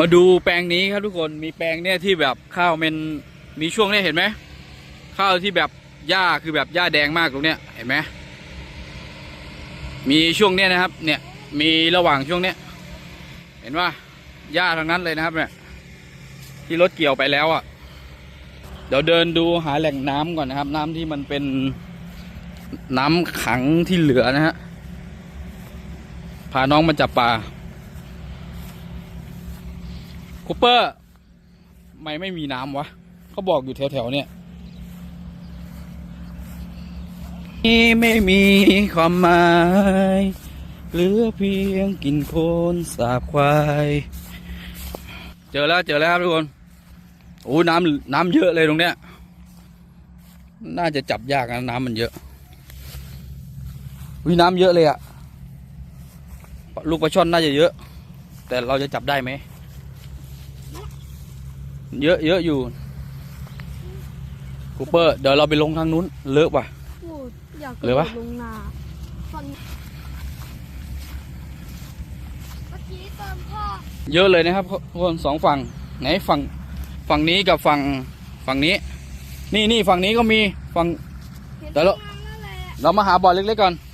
มาดูแปลงนี้ครับทุกคนมีแปลงเนี่ยที่แบบข้าวมันมีช่วงเนี้ยเห็นไหมข้าวที่แบบหญ้าคือแบบหญ้าแดงมากตรงเนี้ยเห็นไหมมีช่วงเนี้ยนะครับ เนี่ยมีระหว่างช่วงเนี้ยเห็นว่าหญ้าทั้งนั้นเลยนะครับ เนี่ย ที่รถเกี่ยวไปแล้วอะ่ะ เดี๋ยวเดินดูหาแหล่งน้ำก่อนนะครับ น้ำที่มันเป็นน้ำขังที่เหลือนะฮะพาน้องมาจับปลา คูเปอร์ไม่ไม่มีน้ำวะเขาบอกอยู่แถวๆเนี่ยนี่ไม่มีความหมายเหลือเพียงกินโคลนสาบควาย เจอแล้วเจอแล้วครับทุกคนโอ้น้ำน้ำเยอะเลยตรงเนี้ย น่าจะจับยากนะน้ำมันเยอะวิน้ำเยอะเลยอะลูกปลาช่อนน่าจะเยอะ แต่เราจะจับได้ไหม เยอะเยอะอยู่คูเปอร์เดี๋ยวเราไปลงทางนู้นเลอะป่ะ โอ้อยากกหรืระอโดวะดลงนาตอนเมื่อกี้ตอนพ่อเยอะเลยนะครับทุกคนสองฝั่งไหนฝั่งฝั่งนี้กับฝั่งฝั่งนี้ นี่นี่ฝั่งนี้ก็มีฝั่ง เห็นแต่ละตั้งนานแล้วแหละเรามาหาบ่อเล็กๆก่อนเ